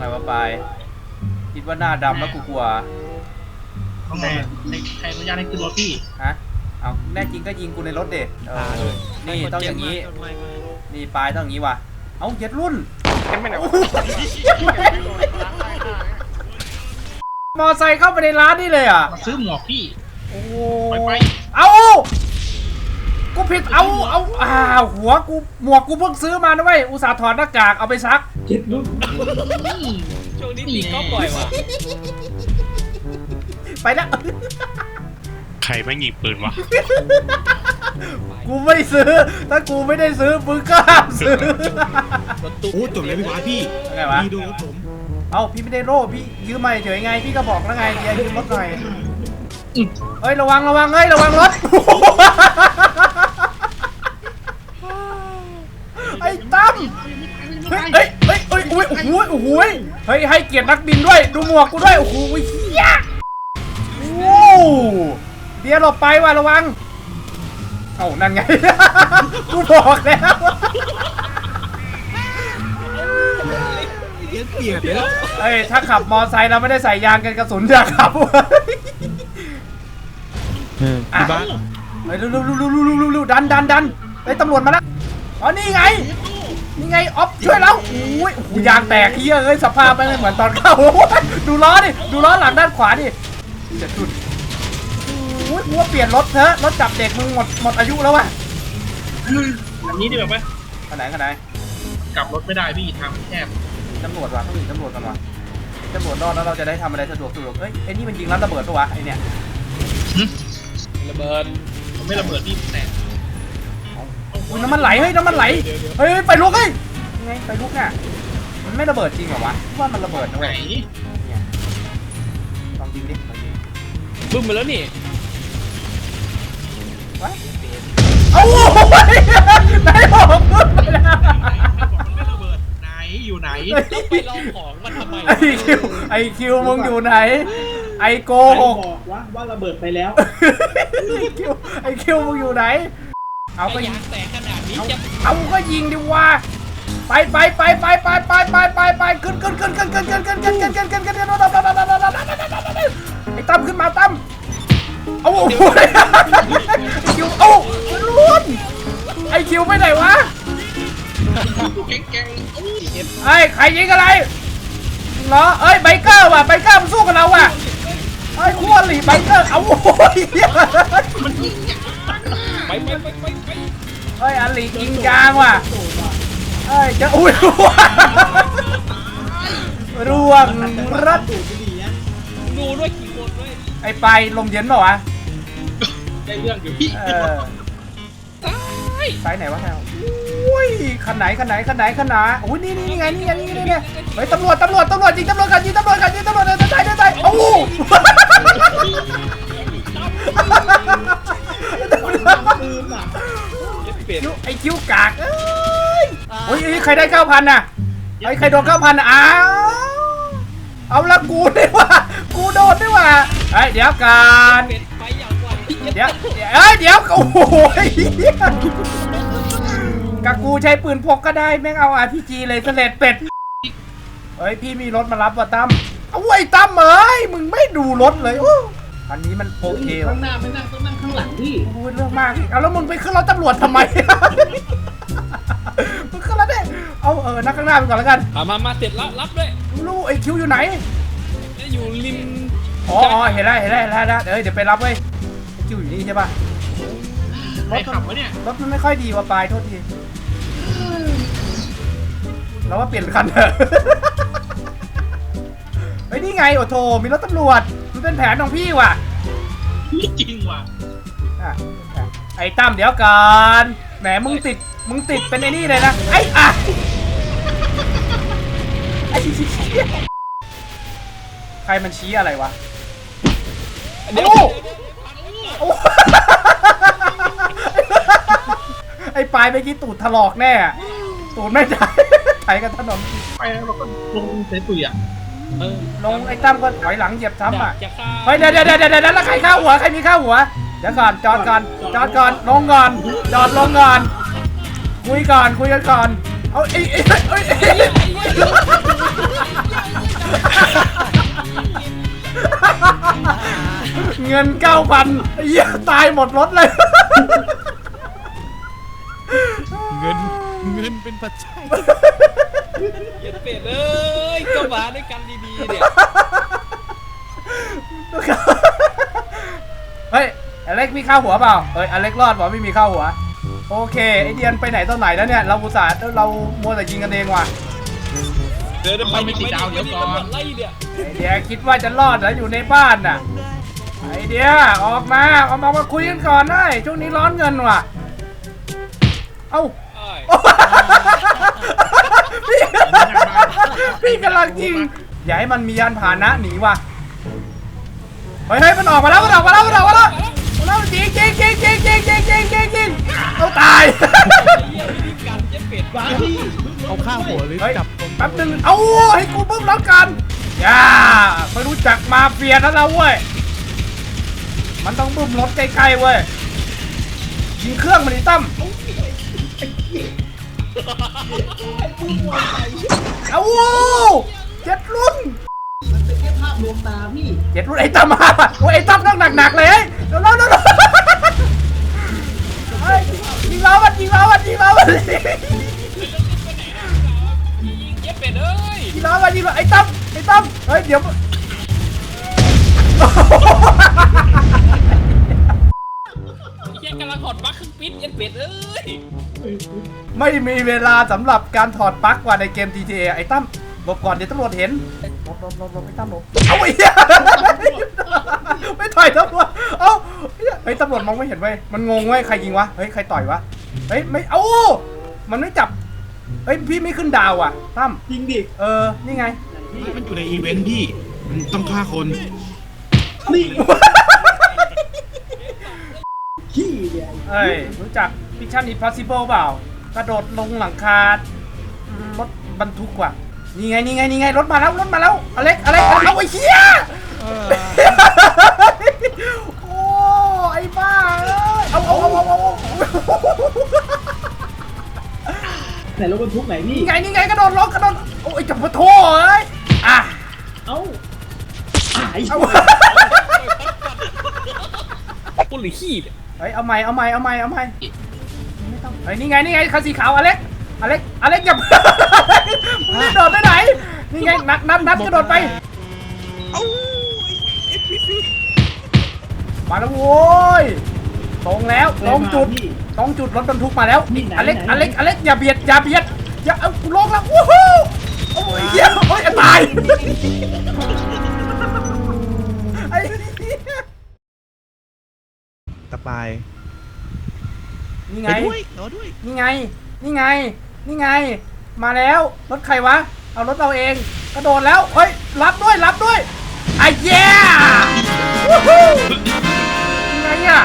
ว่าไงวะปายคิดว่าหน้าดำแล้วกูกลัวต้องแต่ใครใครอนุญาตให้ขึ้นรถพี่ฮะเอาแน่จริงก็ยิงกูในรถเด็ดเออนี่ต้องอย่างนี้ นี่ปลายต้องอย่างนี้ว่ะเอาเย็ดรุ่นกันไม่ไหนวะมอไซค์เข้าไปในร้านนี่เลยอะมาซื้อหมวกพี่โอ้ไปไปเอากูผิดเอาเอาอ้าวหัวกูหมวกกูเพิ่งซื้อมานะเว้ยอุตส่าห์ถอดหน้ากากเอาไปซัก นี่ช่วงนี้ตีเข้าบ่อยว่ะไปแล้วใครไม่งยิงปืนวะ กูไม่ซื้อ ถ้ากูไม่ได้ซื้อมึงก็ห้ามซื้อ รถตุ๊กโอ้จบเลยพี่วาพี่ไงวะ พี่ดูรถผมเอาพี่ไม่ได้โร่พี่ยืมมาเฉยไงพี่ก็บอกแล้วไงอย่ายืมรถหน่อยเฮ้ยระวังระวังเฮ้ยระวังรถ อ้ยโอ้โหโอ้โหเฮ้ยให้เกียรตินักบินด้วย ดูหมวกกูด้วยโอ้โหเฮียโอ้เดี๋ยวหลบไปว่ะระวัง เอ้านั่นไง กูบอกแล้วเย็นเปียกเลยแล้วเอ้ยถ้าขับมอไซค์เราไม่ได้ใส่ยางกันกระสุนอย่าขับเว้ยอะพี่บ้านเฮ้ยเร็วเร็วเร็วเร็วเร็วเร็วเร็วดันดันดันไอ้ยตำรวจมาแล้วอ๋อนี่ไง นี่ไงออฟช่วยเราโอ้ยโอ้โหยางแตกเฮียเอ้ยสภาพไม่งเหมือนตอนเข้าโอ้โหดูล้อดิดูล้อหลังด้านขวาดิเจ็ดจุดโอ้ยกูว่าเปลี่ยนรถเถอะรถจับเด็กมึงหมดหมดอายุแล้ววะอันนี้ดีแบบว่าขนาดขนาดกลับรถไม่ได้พี่ทางแคบตำรวจว่ะต้องหนีตำรวจกันว่ะตำรวจรอดแล้วเราจะได้ทำอะไรสะดวกสะดวกเอ้ยไอ้นี่มันยิงร้านระเบิดปะวะไอ้เนี่ยระเบิดผมไม่ระเบิดพี่แต่ อุ้ยน้ำมันไหลเฮ้ยน้ำมันไหลเฮ้ยไปลุกเฮ้ยยังไงไปลุกน่ะมันไม่ระเบิดจริงเหรอวะว่ามันระเบิดนะไหนเว้ยเนี่ยลองยิงดิลองยิงบึ้มมาแล้วนี่วะเอาโอ้ยไหนบอกมึงไปแล้วมันไม่ระเบิดไหนอยู่ไหนแล้วไปลองของมันทำไมไอคิวไอคิวมึงอยู่ไหน ไอโกหกบอกว่าว่าระเบิดไปแล้ว ไอคิวไอคิวมึงอยู่ไหน เอาก็ไอ้ยิงยางแตกขนาดนี้จะเอาก็ยิงดิวะไปไปไปไปไปไปไปไปไปขึ้นขึ้นขึ้นขึ้นขึ้นขึ้นขึ้นขึ้นขึ้นขึ้นขึ้นขึ้นขึ้นไอ้ตั้มขึ้นมาตั้มเอาโอ้โหไอคิวเอาล้วนไอคิวไปไหนวะแก๊งแก๊งไอ้ใครยิงอะไรเหรอเอ้ยไบเกอร์ว่ะไบเกอร์มันสู้กับเราว่ะไอ้คู่อริไบเกอร์เอาโอ้ยไปไปไปไปไป เฮ้ยอริยิงยางว่ะเอ้ยจะอุ้ยร่วงรัดดูด้วยกี่คนด้วยไอ้ไปลมเย็นเปล่าวะได้เรื่องอยู่พี่เออไซส์ไหนวะแถวอุ้ยคันไหนคันไหนคันไหนคันไหนโอ้ยนี่นี่นี่ไงนี่ไงนี่ไงนี่ไงเฮ้ยตำรวจตำรวจตำรวจยิงตำรวจกันยิงตำรวจกันยิงตำรวจเดินใจเดินใจโอ้โหปืนอะ เปลี่ยน คิวไอ้คิวกากเอ้ยโอ้ยเอ้ยใครได้เก้าพันน่ะไอ้ยใครโดนเก้าพันอะอ้าวเอาละกูนี่ว่ากูโดนนี่ว่าไอ้ยเดี๋ยวกันเปลี่ยนไปอย่างไวเดี๋ยวเดี๋ยวเอ้ยเดี๋ยวโอ้โหเหี้ยกะกูใช้ปืนพกก็ได้แม่งเอาอาพีจีเลยเสลดเป็ดเฮ้ยพี่มีรถมารับว่ะตั้มเอาไอ้ตั้มเอ้ยมึงไม่ดูรถเลยโอ้อันนี้มันโอเคว่ะข้างหน้าไม่นั่งต้องนั่งข้าง หลังพี่พูดเรื่องมากอีกเอาแล้วมึงไปขึ้นรถตำรวจทำไม มึงขึ้นรถได้เอาเออนักข้างหน้าไปก่อนแล้วกันมามามาเสร็จแล้วรับด้วยลูกไอ้คิวอยู่ไหนอยู่ริมอ๋ออ๋อเห็นแล้วเห็นแล้วเห็นแล้วเห็นแล้วเดี๋ยวเดี๋ยวไปรับเว้ยไอ้คิวอยู่นี่ใช่ป่ะใครขับวะเนี่ยรถมันไม่ค่อยดีว่ะปลายโทษทีเราว่าเปลี่ยนคันเถอะเฮ้ยนี่ไงโอ้โถมีรถตำรวจ มันเป็นแผนของพี่ว่ะไม่จริ งว่ะอะไอ้ตั้มเดี๋ยวก่อนแหมมึงติดมึงติดเป็นไอ้นี่เลยนะไอ้อะไอ้เหี้ยใครมันชี้อะไรวะเดี๋ยวโอ้โอ้ไอ้ปลายเมื่อกี้ตูดถลอกแน่อะตูดไม่ได้ไถกันถนนไปเราก็ลงเซตุยอะเออลงไอ้ตั้มก็ถอยหลังเหยียบซ้ำอะจะฆ่าเฮ้ยเดี๋ยวเดี๋ยวเดี๋ยวเดี๋ยวแล้วใครเข้าหัวใครมีเข้าหัว เดี๋ยวก่อนจอดก่อนจอดก่อนลงก่อนจอดลงก่อนคุยก่อนคุยกันก่อนเอาอ้ไอ้ไเงินเก้าพันเยี่ยตายหมดรถเลย เงินเงินเป็นปัจจัยอย่าเป็ดเลยก็มาด้วยกันดีๆเนี่ย ล็กมีข้าวหัวเปล่าเฮ้ยอเล็กรอดเปล่าไม่มีข้าวหัว โอเคไอเดียนไปไหนตอนไหนแล้วเนี่ยเราอุตส่าห์เรามัวแต่ยิงกันเองว่ะเดินไปไม่ติดดาวเดี๋ยวก่อนไล่เนี่ยไอเดียคิดว่าจะรอดเหรออยู่ในบ้านน่ะไอเดียออกมาออกมามาคุยกันก่อนได้ช่วงนี้ร้อนเงินว่ะเอ้าเอ้ยพี่พี่กำลังยิงอย่าให้มันมียานพาหนะหนีว่ะเฮ้ยเฮ้ยมันออกมาแล้วมันออกมาแล้วมันออกมาแล้วมันออกมา แล้วยิงยิงยิงยิงยิงยิงยิงยิงยิงเอาตายไอ้เหี้ยวิธีการเย็ดเป็ดฟ้าพี่เอาข้างหัวหรือเฮ้ยจับตรงแป๊บนึงเอาให้กูบึ้มแล้วกันอย่าไม่รู้จักมาเฟียแล้วนะเว้ย มันต้องบึ้มรถใกล้ๆเว้ย ยิงเครื่องมันดิตั้มเอาเจ็ดรุ่น มันเป็นแค่ภาพลวงตาพี่เจ็ดรุ่นไอ้ตั้มมาโอ้ยไอ้ตั้มต้องหนักๆเลยเดี๋ยวเราเดี๋ยวเรา ยิงเรามันยิงเรามันยิงเรามันยิงเย็ดเป็ดเอ้ยยิงเรามันยิงเราไอ้ตั้มไอ้ตั้มเฮ้ยเดี๋ยวไอ้เหี้ยกำลังถอดปลั๊กเครื่องปิดเย็ดเป็ดเอ้ยไม่มีเวลาสำหรับการถอดปลั๊กว่ะในเกม GTA ไอ้ตั้มหลบก่อนเดี๋ยวตำรวจเห็นหลบหลบหลบหลบไอ้ตั้มหลบเอาไอ้เหี้ยไม่ต่อยตำรวจเอ้าเฮ้ตำรวจมองไม่เห็นเว้ยมันงงเว้ยใครยิงวะเฮ้ยใครต่อยวะ เฮ้ยไม่เอ้ามันไม่จับเฮ้ยพี่ไม่ขึ้นดาวอะตั้มจริงดิเออนี่ไง มันอยู่ในอีเวนต์พี่ มันต้องฆ่าคน นี่ ขี้เนี่ยเอ้ยรู้จัก Mission Impossible เปล่ากระโดดลงหลังคารถบรรทุกว่ะนี่ไงนี่ไงนี่ไงรถมาแล้วรถมาแล้วอเล็กอเล็กเอาไอ้เหี้ย ไหนรถบรรทุกไหนพี่ นี่ไงนี่ไงกระโดดลงกระโดดโอ้ยจับปะโถเอ้ยอะเอ้าหายเอาปุ้นหรือขี้เนี่ยเฮ้ยเอาใหม่เอาใหม่เอาใหม่เอาใหม่ไม่ต้องเฮ้ยนี่ไงนี่ไงคันสีขาวอเล็กอเล็กอเล็กอย่ามึงรีบโดดไปไหนนี่ไงนัดนัดนัดกระโดดไปมาแล้วโว้ย ตรงแล้วตรงจุดตรงจุดรถบรรทุกมาแล้วอเล็กอเล็กอเล็กอย่าเบียดอย่าเบียดอย่าเอากูลงแล้วโอ้โหโอ้ยเหี้ยโอ้ยตายตอ้เปายนี่ไงนี่ไง นี่ไง นี่ไง มาแล้ว รถใครวะ เอารถเราเอง กระโดดแล้ว เฮ้ย รับด้วย รับด้วยไอ้แหี้ยวู้ฮู้ยังไงอะ